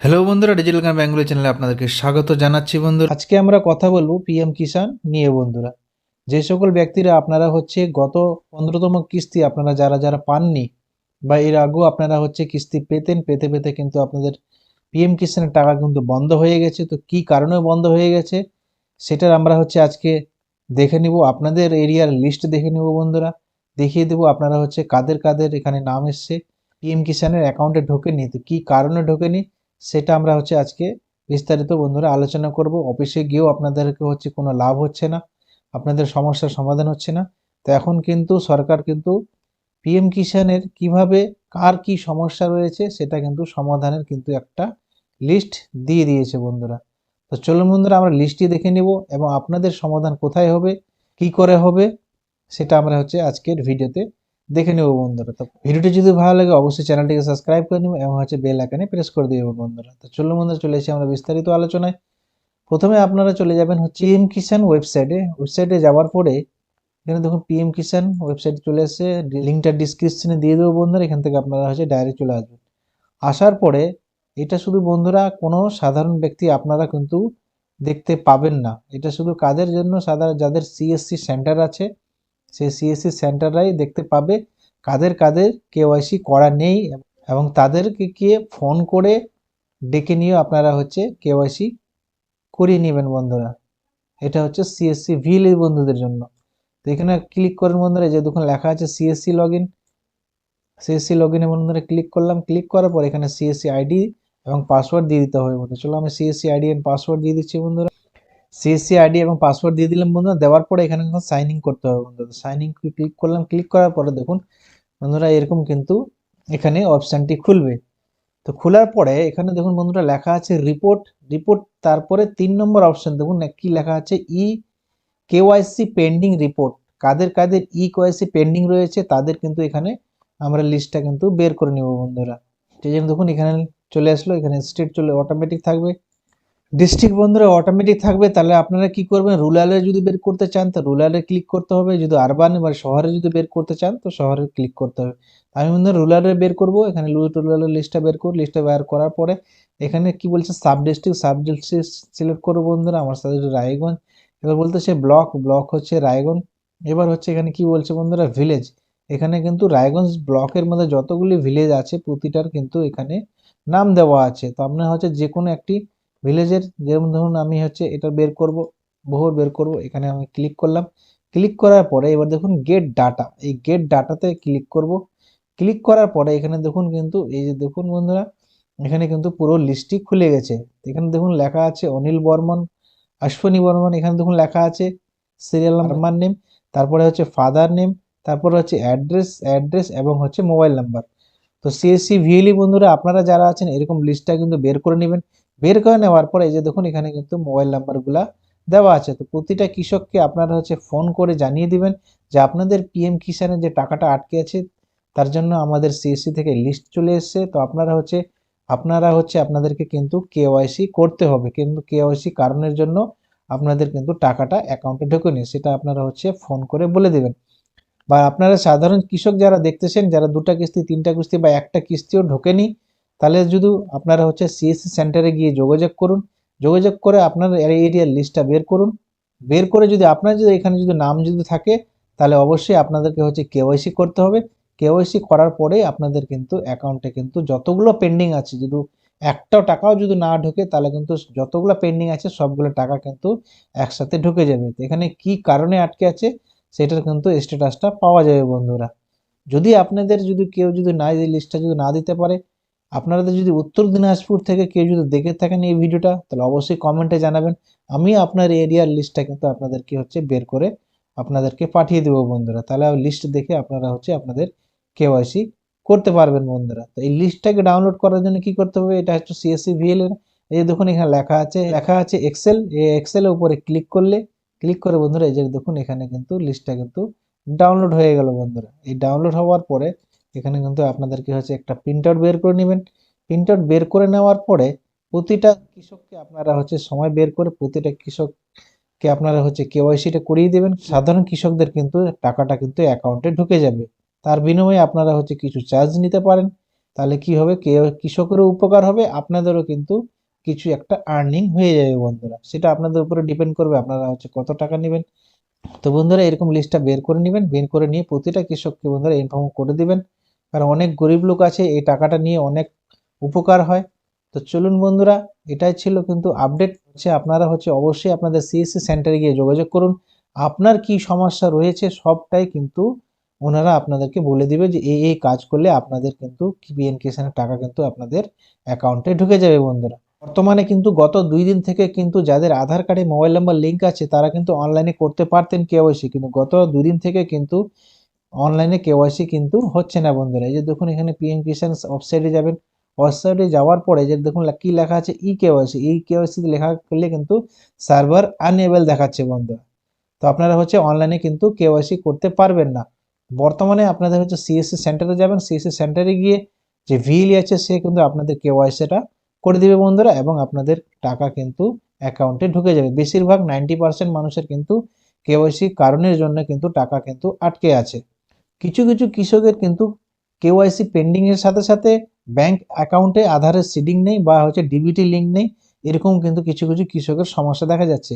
Hello বন্ধুরা digital গান ব্যাঙ্গুলি চ্যানেলে আপনাদেরকে স্বাগত জানাচ্ছি বন্ধুরা। আজকে আমরা কথা বলব পিএম কিষাণ নিয়ে বন্ধুরা। যে সকল ব্যক্তিরা আপনারা হচ্ছে গত পনেরোতম কিস্তি আপনারা যারা যারা পাননি বা এর আগেও আপনারা হচ্ছে কিস্তি পেতেন, পেতে পেতে কিন্তু আপনাদের পিএম কিষাণের টাকা কিন্তু বন্ধ হয়ে গেছে। তো কি কারণে বন্ধ হয়ে গেছে সেটার আমরা হচ্ছে আজকে দেখে নিব। আপনাদের এরিয়ার লিস্ট দেখে নিব বন্ধুরা। দেখিয়ে দেবো আপনারা হচ্ছে কাদের কাদের এখানে নাম এসছে। পিএম কিষাণের অ্যাকাউন্টে ঢোকেনি। তো কি কারণে ঢোকেনি? সেটা আমরা হচ্ছে আজকে বিস্তারিত বন্ধুরা আলোচনা করব। অফিসে গিয়েও আপনাদেরকে হচ্ছে কোনো লাভ হচ্ছে না, আপনাদের সমস্যার সমাধান হচ্ছে না। তো এখন কিন্তু সরকার কিন্তু পিএম কিষাণের কীভাবে, কার কি সমস্যা রয়েছে সেটা কিন্তু সমাধানের কিন্তু একটা লিস্ট দিয়ে দিয়েছে বন্ধুরা। তো চলুন বন্ধুরা আমরা লিস্টটি দেখে নিব এবং আপনাদের সমাধান কোথায় হবে, কি করে হবে সেটা আমরা হচ্ছে আজকের ভিডিওতে দেখে নেব বন্ধুরা। তো ভিডিওটি যদি ভালো লাগে, অবশ্যই চ্যানেলটিকে সাবস্ক্রাইব করে নেব এবং হচ্ছে বেল আইকনে প্রেস করে দেবো বন্ধুরা। তো চলুন বন্ধুরা, চলে এসে আমরা বিস্তারিত আলোচনায়। প্রথমে আপনারা চলে যাবেন হচ্ছে পিএম কিষাণ ওয়েবসাইটে ওয়েবসাইটে যাওয়ার পরে এখানে দেখুন পিএম কিষাণ ওয়েবসাইট চলে এসে লিঙ্কটা ডিসক্রিপশনে দিয়ে দেবো বন্ধুরা। এখান থেকে আপনারা হচ্ছে ডাইরেক্ট চলে আসবেন। আসার পরে এটা শুধু বন্ধুরা, কোনো সাধারণ ব্যক্তি আপনারা কিন্তু দেখতে পাবেন না। এটা শুধু কাদের জন্য? সাধারণ, যাদের সিএসসি সেন্টার আছে সেই সিএসসি সেন্টাররাই দেখতে পাবে কাদের কাদের কেওয়াইসি করা নেই এবং তাদেরকে গিয়ে ফোন করে ডেকে নিয়ে আপনারা হচ্ছে কেওয়াইসি করিয়ে নেবেন বন্ধুরা। এটা হচ্ছে সিএসসি ভিএলই বন্ধুদের জন্য। তো এখানে ক্লিক করেন বন্ধুরা, এই যে দেখুন লেখা আছে CSC log in CSC log ইনে বন্ধুরা ক্লিক করলাম। ক্লিক করার পর এখানে সিএসসি আইডি এবং পাসওয়ার্ড দিয়ে দিতে হবে বন্ধু চলো আমি সিএসসি আইডি এন্ড পাসওয়ার্ড দিয়ে দিচ্ছি বন্ধুরা। সিএসসি আইডি এবং পাসওয়ার্ড দিয়ে দিলাম বন্ধুরা। দেওয়ার পরে এখানে সাইন ইন করতে হবে বন্ধুরা। সাইন ইন ক্লিক করলাম ক্লিক করার পরে দেখুন, বন্ধুরা এরকম কিন্তু এখানে অপশানটি খুলবে। তো খোলার পরে এখানে দেখুন বন্ধুরা লেখা আছে রিপোর্ট রিপোর্ট তারপরে তিন নম্বর অপশন দেখুন, কি লেখা আছে? ই কেওয়াইসি পেন্ডিং রিপোর্ট কাদের কাদের ই কেওয়াইসি পেন্ডিং রয়েছে, তাদের কিন্তু এখানে আমরা লিস্টটা কিন্তু বের করে নেব বন্ধুরা। সেই জন্য দেখুন এখানে চলে আসলো, এখানে স্টেট চলে অটোমেটিক থাকবে। ডিস্ট্রিক্ট বন্ধুরা অটোমেটিক থাকবে, তাহলে আপনারা কি করবেন? রুরালে যদি বের করতে চান, তো রুরালে ক্লিক করতে হবে। যদি আরবান বা শহরে যদি বের করতে চান, তো শহরে ক্লিক করতে হবে। আমি বন্ধুরা রুরালে বের করব, এখানে রুরালের লিস্টটা বের করব লিস্টটা বের করার পরে এখানে কি বলছে? Sub district sub district select করব বন্ধুরা, আমার সাথে রায়গঞ্জ, এবার বলতে সে ব্লক ব্লক হচ্ছে রায়গঞ্জ। এবার হচ্ছে এখানে কি বলছে বন্ধুরা? ভিলেজ এখানে কিন্তু রায়গঞ্জ ব্লকের মধ্যে যতগুলি ভিলেজ আছে, প্রতিটার কিন্তু এখানে নাম দেওয়া আছে। তো আপনার হচ্ছে যে কোনো একটি ভিলেজের যেমন ধরুন আমি হচ্ছে এটা বের করব, বহুর বের করব, এখানে আমি ক্লিক করলাম। ক্লিক করার পরে এবার দেখুন গেট ডাটা এই গেট ডাটাতে ক্লিক করব। ক্লিক করার পরে এখানে দেখুন কিন্তু, এই যে দেখুন বন্ধুরা, এখানে কিন্তু পুরো লিস্টটি খুলে গেছে। এখানে দেখুন লেখা আছে অনিল বর্মন, অশ্বিনী বর্মন, এখানে দেখুন লেখা আছে সিরিয়াল নাম্বার নেম তারপরে হচ্ছে ফাদার নেম তারপরে হচ্ছে অ্যাড্রেস অ্যাড্রেস এবং হচ্ছে মোবাইল নাম্বার তো সিএসসি ভিএলই বন্ধুরা, আপনারা যারা আছেন, এরকম লিস্টটা কিন্তু বের করে নেবেন। বের করে নেওয়ার পরে এই যে দেখুন, এখানে কিন্তু মোবাইল নাম্বারগুলা দেওয়া আছে। তো প্রতিটা কৃষককে আপনারা হচ্ছে ফোন করে জানিয়ে দিবেন যে আপনাদের পিএম কিষানের যে টাকাটা আটকে আছে, তার জন্য আমাদের সিএসসি থেকে লিস্ট চলে এসছে। তো আপনারা হচ্ছে আপনারা হচ্ছে আপনাদেরকে কিন্তু কেওয়াইসি করতে হবে। কিন্তু কেওয়াইসি কারণের জন্য আপনাদের কিন্তু টাকাটা অ্যাকাউন্টে ঢোকেনি, সেটা আপনারা হচ্ছে ফোন করে বলে দেবেন। বা আপনারা সাধারণ কৃষক যারা দেখতেছেন, যারা দুটা কিস্তি, তিনটা কিস্তি বা একটা কিস্তিও ঢোকেনি তাহলে যদি আপনারা হচ্ছে সিএসসি সেন্টারে গিয়ে যোগাযোগ করুন, যোগাযোগ করে আপনার এরিয়ার লিস্টটা বের করুন। বের করে যদি আপনার যদি এখানে যদি নাম যদি থাকে, তাহলে অবশ্যই আপনাদেরকে হচ্ছে কেওয়াইসি করতে হবে। কেওয়াইসি করার পরে আপনাদের কিন্তু অ্যাকাউন্টে কিন্তু যতগুলো পেন্ডিং আছে, যদি একটাও টাকাও যদি না ঢোকে, তাহলে কিন্তু যতগুলো পেন্ডিং আছে, সবগুলো টাকা কিন্তু একসাথে ঢুকে যাবে। তো এখানে কি কারণে আটকে আছে, সেটার কিন্তু স্ট্যাটাসটা পাওয়া যাবে বন্ধুরা। যদি আপনাদের যদি কেউ যদি না এই লিস্টটা যদি না দিতে পারে আপনাদের যদি উত্তর দিনাজপুর থেকে কেউ যদি দেখে থাকেন এই ভিডিওটা, তাহলে অবশ্যই কমেন্টে জানাবেন। আমি আপনার এরিয়ার লিস্টটা কিন্তু আপনাদেরকে হচ্ছে বের করে আপনাদেরকে পাঠিয়ে দেবো বন্ধুরা। তাহলে লিস্ট দেখে আপনারা হচ্ছে আপনাদের কেওয়াইসি করতে পারবেন বন্ধুরা। তো এই লিস্টটাকে ডাউনলোড করার জন্য কি করতে হবে? এটা হচ্ছে সিএসসি ভিএল এর, এই দেখুন এখানে লেখা আছে লেখা আছে এক্সেল এই এক্সেলের উপরে ক্লিক করলে ক্লিক করে বন্ধুরা এই যে দেখুন এখানে কিন্তু লিস্টটা কিন্তু ডাউনলোড হয়ে গেল বন্ধুরা। এই ডাউনলোড হওয়ার পরে এখানে কিন্তু আপনাদের আপনাদেরকে হচ্ছে একটা প্রিন্ট আউট বের করে নেবেন। প্রিন্ট আউট বের করে নেওয়ার পরে প্রতিটা কৃষককে আপনারা হচ্ছে সময় বের করে প্রতিটা কৃষককে আপনারা হচ্ছে কেওয়াইসিটা করিয়ে দেবেন। সাধারণ কৃষকদের কিন্তু টাকাটা কিন্তু অ্যাকাউন্টে ঢুকে যাবে। তার বিনিময়ে আপনারা হচ্ছে কিছু চার্জ নিতে পারেন। তাহলে কি হবে? কে কৃষকেরও উপকার হবে, আপনাদেরও কিন্তু কিছু একটা আর্নিং হয়ে যাবে বন্ধুরা। সেটা আপনাদের উপরে ডিপেন্ড করবে, আপনারা হচ্ছে কত টাকা নেবেন। তো বন্ধুরা এরকম লিস্টটা বের করে নেবেন। বের করে নিয়ে প্রতিটা কৃষককে বন্ধুরা ইনফর্ম করে দিবেন। কারণ অনেক গরিব লোক আছে, এই টাকাটা নিয়ে অনেক উপকার হয়। তো চলুন বন্ধুরা, এটাই ছিল কিন্তু আপডেট হচ্ছে। আপনারা হচ্ছে অবশ্যই আপনাদের সিএসসি সেন্টারে গিয়ে যোগাযোগ করুন। আপনার কি সমস্যা রয়েছে সবটাই কিন্তু ওনারা আপনাদেরকে বলে দিবে যে এই এই কাজ করলে আপনাদের কিন্তু পিএন কিষানের টাকা কিন্তু আপনাদের অ্যাকাউন্টে ঢুকে যাবে বন্ধুরা। বর্তমানে কিন্তু গত দুই দিন থেকে কিন্তু যাদের আধার কার্ডে মোবাইল নাম্বার লিঙ্ক আছে, তারা কিন্তু অনলাইনে করতে পারতেন কেওয়াইসি কিন্তু গত দুই দিন থেকে কিন্তু অনলাইনে কেওয়াইসি কিন্তু হচ্ছে না বন্ধুরা। এই যে দেখুন এখানে পিএম কিষান ওয়েবসাইটে যাবেন। ওয়েবসাইটে যাওয়ার পরে যে দেখুন কি লেখা আছে ই কেওয়াইসি ই কেওয়াইসি লেখা করলে কিন্তু সার্ভার আনএবেল দেখাচ্ছে বন্ধুরা। তো আপনারা হচ্ছে অনলাইনে কিন্তু কেওয়াইসি করতে পারবেন না। বর্তমানে আপনাদের হচ্ছে সিএসসি সেন্টারে যাবেন। সিএসসি সেন্টারে গিয়ে যে ভিএলই আছে, সে কিন্তু আপনাদের কেওয়াইসিটা করে দিবে বন্ধুরা এবং আপনাদের টাকা কিন্তু অ্যাকাউন্টে ঢুকে যাবে। বেশিরভাগ নাইনটি পার্সেন্ট মানুষের কিন্তু কেওয়াইসি কারণের জন্য কিন্তু টাকা কিন্তু আটকে আছে। কিছু কিছু কৃষকের কিন্তু কেওয়াইসি পেন্ডিং এর সাথে সাথে ব্যাংক অ্যাকাউন্টে আধারের সিডিং নেই বা হচ্ছে ডিবিটি লিঙ্ক নেই, এরকম কিন্তু কিছু কিছু কৃষকের সমস্যা দেখা যাচ্ছে।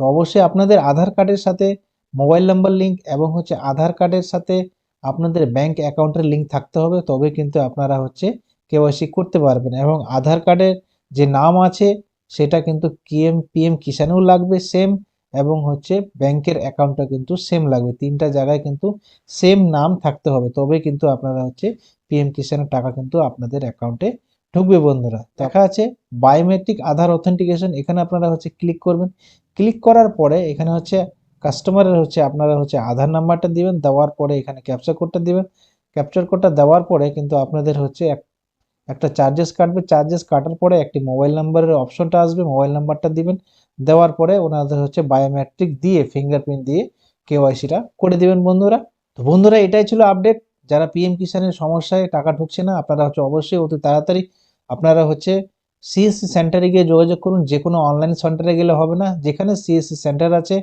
তো অবশ্যই আপনাদের আধার কার্ডের সাথে মোবাইল নাম্বার লিঙ্ক এবং হচ্ছে আধার কার্ডের সাথে আপনাদের ব্যাংক অ্যাকাউন্টের লিঙ্ক থাকতে হবে, তবে কিন্তু আপনারা হচ্ছে কেওয়াইসি করতে পারবেন। এবং আধার কার্ডের যে নাম আছে, সেটা কিন্তু কিএম পিএম কিষানেও লাগবে সেম এবং হচ্ছে ব্যাংকের অ্যাকাউন্টটা কিন্তু সেম লাগবে। তিনটা জায়গায় কিন্তু সেম নাম থাকতে হবে। তবে কিন্তু আপনারা হচ্ছে পিএম কিষানের টাকা কিন্তু আপনাদের অ্যাকাউন্টে ঢুকবে বন্ধুরা। দেখা আছে বায়োমেট্রিক আধার অথেন্টিকেশন এখানে আপনারা হচ্ছে ক্লিক করবেন। ক্লিক করার পরে এখানে হচ্ছে কাস্টমারের হচ্ছে আপনারা হচ্ছে আধার নাম্বারটা দিবেন। দেওয়ার পরে এখানে ক্যাপচার কোডটা দিবেন। ক্যাপচার কোডটা দেওয়ার পরে কিন্তু আপনাদের হচ্ছে এক- একটা চার্জেস কাটবে। চার্জেস কাটার পরে একটি মোবাইল নাম্বারের অপশনটা আসবে। মোবাইল নাম্বারটা দিবেন। দেওয়ার পরে ওনাদের হচ্ছে বায়োমেট্রিক দিয়ে ফিঙ্গারপ্রিন্ট দিয়ে কেওয়াইসিটা করে দেবেন বন্ধুরা। তো বন্ধুরা, এটাই ছিল আপডেট যারা পিএম কিষানের সমস্যায় টাকা ঢুকছে না, আপনারা হচ্ছে অবশ্যই অতি তাড়াতাড়ি আপনারা হচ্ছে সিএসসি সেন্টারে গিয়ে যোগাযোগ করুন। যে কোনো অনলাইন সেন্টারে গেলে হবে না। যেখানে সিএসসি সেন্টার আছে,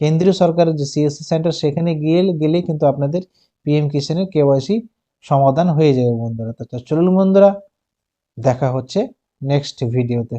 কেন্দ্রীয় সরকারের যে সিএসসি সেন্টার সেখানে গিয়ে গেলেই কিন্তু আপনাদের পিএম কিষানের কেওয়াইসি সমাধান হয়ে যাবে বন্ধুরা। তো চলুন বন্ধুরা, দেখা হচ্ছে নেক্সট ভিডিওতে